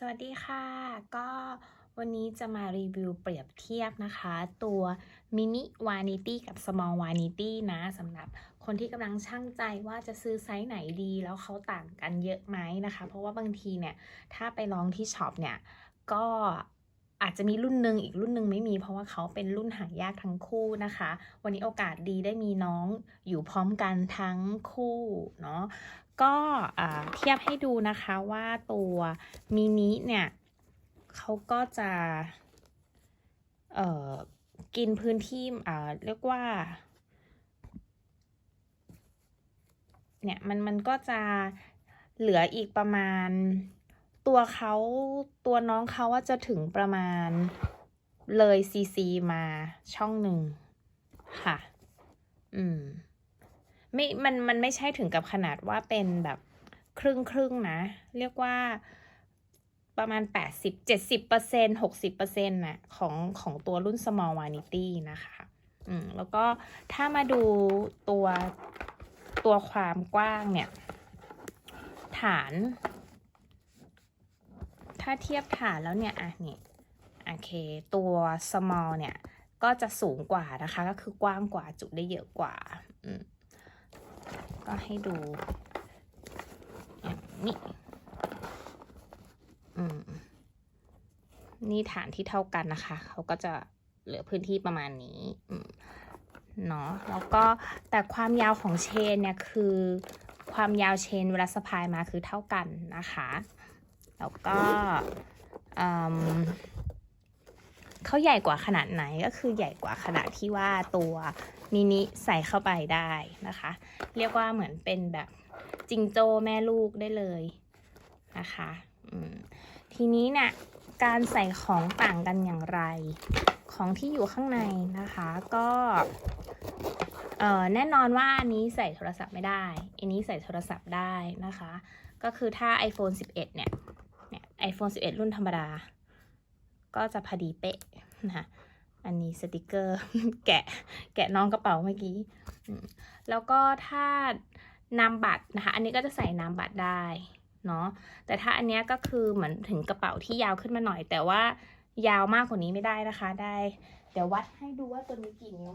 สวัสดีค่ะ ก็วันนี้จะมารีวิวเปรียบเทียบนะคะ ตัวมินิวานิตี้กับสมองวานิตี้นะสำหรับคนที่กำลังช่างใจว่าจะซื้อไซส์ไหนดีแล้วเขาต่างกันเยอะไหมนะคะ เพราะว่าบางทีเนี่ย ถ้าไปลองที่ช็อปเนี่ย ก็ อาจจะมีรุ่นหนึ่งอีกรุ่นหนึ่งไม่มี เพราะว่าเขาเป็นรุ่นหายากทั้งคู่นะคะ วันนี้โอกาสดีได้มีน้องอยู่พร้อมกันทั้งคู่เนาะก็เทียบให้ดูนะคะว่าตัวมินิเนี่ยเขาก็จะเอ่อกินพื้นที่อ่าเรียกว่าเนี่ยมันมันก็จะเหลืออีกประมาณ ตัวเขาตัวน้องเขาว่าจะถึงประมาณเลยซีซีมาช่องหนึ่งค่ะ อืม ไม่ มัน มันไม่ใช่ถึงกับขนาดว่าเป็นแบบครึ่งครึ่งนะ เรียกว่าประมาณ 80 70เปอร์เซ็นต์60เปอร์เซ็นต์น่ะของของตัวรุ่น small vanity นะคะ อืม แล้วก็ถ้ามาดูตัวตัวความกว้างเนี่ย ฐาน ถ้าเทียบฐานแล้วเนี่ยอะนี่โอเค ตัว small เนี่ย ก็จะสูงกว่านะคะ ก็คือกว้างกว่าจุได้เยอะกว่าอืมก็ให้ดูอย่างนี้อืมนี่ฐานที่เท่ากันนะคะ เขาก็จะเหลือพื้นที่ประมาณนี้อืมเนาะ แล้วก็แต่ความยาวของเชนเนี่ยคือ ความยาวเชนเวลาสะพายมาคือเท่ากันนะคะ แล้วก็เขาใหญ่กว่าขนาดไหนก็คือใหญ่กว่าขนาดที่ว่าตัวมินิใส่เข้าไปได้นะคะ เรียกว่าเหมือนเป็นแบบจิงโจ้แม่ลูกได้เลยนะคะทีนี้เนี่ยการใส่ของต่างกันอย่างไร ของที่อยู่ข้างในนะคะก็แน่นอนว่าอันนี้ใส่โทรศัพท์ไม่ได้ อันนี้ใส่โทรศัพท์ได้นะคะ ก็คือถ้า iPhone 11 เนี่ยเนี่ย iPhone 11 รุ่นธรรมดา ก็จะพอดีเป๊ะนะอันนี้สติกเกอร์ แกะแกะน้องกระเป๋าเมื่อกี้ แล้วก็ถ้านามบัตรนะคะ อันนี้ก็จะใส่นามบัตรได้เนาะแต่ถ้าอันนี้ก็คือเหมือนถึงกระเป๋าที่ยาวขึ้นมาหน่อย แต่ว่ายาวมากกว่านี้ไม่ได้นะคะได้ เดี๋ยววัดให้ดูว่าตัวนี้กี่นิ้ว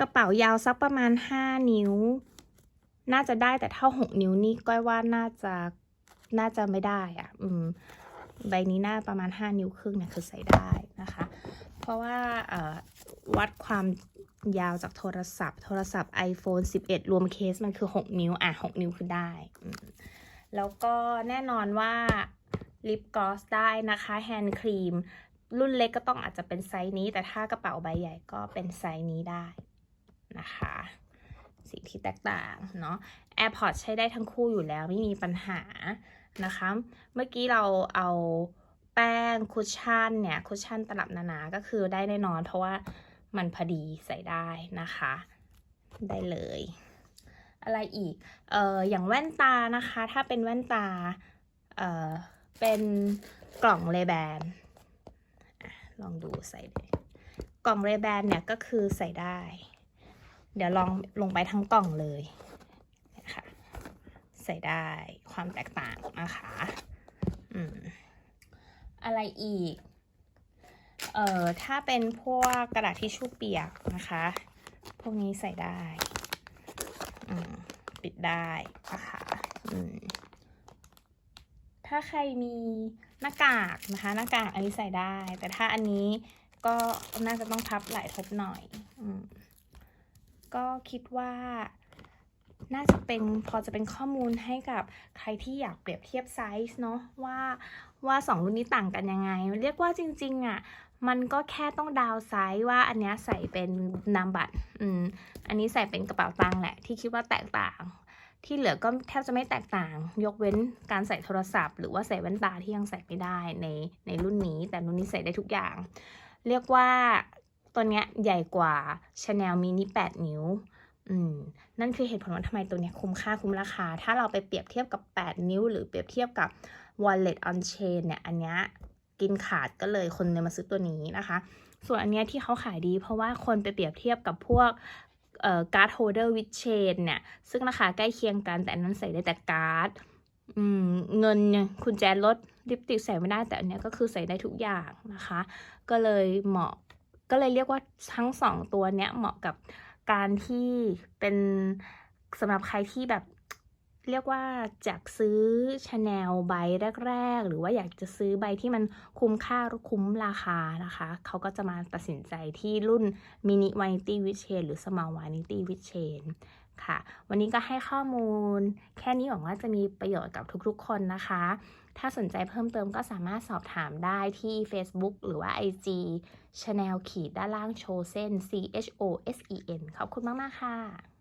กระเป๋ายาวสักประมาณห้านิ้ว น่าจะได้แต่เท่าหกนิ้วนี่ก้อยว่าน่าจะน่าจะไม่ได้อะ่ะ อืมใบนี้น่าประมาณ 5 นิ้วครึ่งเนี่ยคือใส่ได้นะคะ เพราะว่าวัดความยาวจากโทรศัพท์ โทรศัพท์ iPhone 11 รวมเคสมันคือ 6 นิ้ว อะ 6 นิ้วคือได้ แล้วก็แน่นอนว่าลิปกลอสได้นะคะแฮนด์ครีมรุ่นเล็กก็ต้องอาจจะเป็นไซส์นี้ แต่ถ้ากระเป๋าใบใหญ่ก็เป็นไซส์นี้ได้ นะคะสิ่งที่แตกต่างเนาะ AirPods ใช้ได้ทั้งคู่อยู่แล้วไม่มีปัญหานะคะ เมื่อกี้เราเอาแป้งคุชชั่นเนี่ยคุชชั่นตลับหนาๆก็คือได้แน่นอน เพราะว่ามันพอดีใส่ได้นะคะ ได้เลย อะไรอีก เอ่ออย่างแว่นตานะคะ ถ้าเป็นแว่นตา เอ่อเป็นกล่องเลแบนลองดูใส่กล่องเลแบนเนี่ยก็คือใส่ได้ เดี๋ยวลองลงไปทั้งกล่องเลยนะคะใส่ได้ความแตกต่างนะคะอืมอะไรอีก เอ่อ ถ้าเป็นพวกกระดาษทิชชู่เปียกนะคะ พวกนี้ใส่ได้ อืม ปิดได้นะคะอืมถ้าใครมีหน้ากากนะคะ หน้ากากอันนี้ใส่ได้ แต่ถ้าอันนี้ก็น่าจะต้องพับหลายทบหน่อย อืม ก็คิดว่าน่าจะเป็นพอจะเป็นข้อมูลให้กับใครที่อยากเปรียบเทียบไซส์เนาะว่าว่าสองรุ่นนี้ต่างกันยังไง เรียกว่าจริง ๆอะ่ะมันก็แค่ต้องดาวไซส์ว่าอันนี้ใส่เป็นนามบัตรอืมอันนี้ใส่เป็นกระเป๋าตังค์แหละที่คิดว่าแตกต่าง ที่เหลือก็แทบจะไม่แตกต่าง ยกเว้นการใส่โทรศัพท์ หรือว่าใส่แว่นตาที่ยังใส่ไม่ได้ในในรุ่นนี้ แต่รุ่นนี้ใส่ได้ทุกอย่าง เรียกว่า ตัวเนี้ยใหญ่กว่า Chanel mini 8 นิ้วอืมนั่นคือเหตุผลว่าทำไมตัวนี้คุ้มค่าคุ้มราคา ถ้าเราไปเปรียบเทียบกับ 8 นิ้ว หรือเปรียบเทียบกับ wallet on chain เนี่ย อันเนี้ยกินขาดก็เลยคนเลยมาซื้อตัวนี้นะคะ ส่วนอันเนี้ยที่เขาขายดี เพราะว่าคนไปเปรียบเทียบกับพวกการ์ดโฮเดอร์วิดเชนเนี่ย ซึ่งราคาใกล้เคียงกันแต่อันนั้นใส่ได้แต่การ์ดอืมเงินคุณแจรถลิปติกใส่ไม่ได้แต่อันเนี้ยก็คือใส่ได้ทุกอย่างนะคะ ก็เลยเหมาะ ก็เลยเรียกว่าทั้งสองตัวเนี้ยเหมาะกับการที่เป็นสำหรับใครที่แบบเรียกว่าจากซื้อชาแนลใบแรก ๆ หรือว่าอยากจะซื้อใบที่มันคุ้มค่าคุ้มราคานะคะ เขาก็จะมาตัดสินใจที่รุ่นมินิวานิตี้วิเชนหรือสม a l l vanity with c h a i ค่ะ วันนี้ก็ให้ข้อมูล แค่นี้หวังว่าจะมีประโยชน์กับทุกๆ คนนะคะ ถ้าสนใจเพิ่มเติมก็สามารถสอบถามได้ที่ Facebook หรือว่า IG Channel ขีดด้านล่างโชเซน C H O S E N ขอบคุณมาก ๆ ค่ะ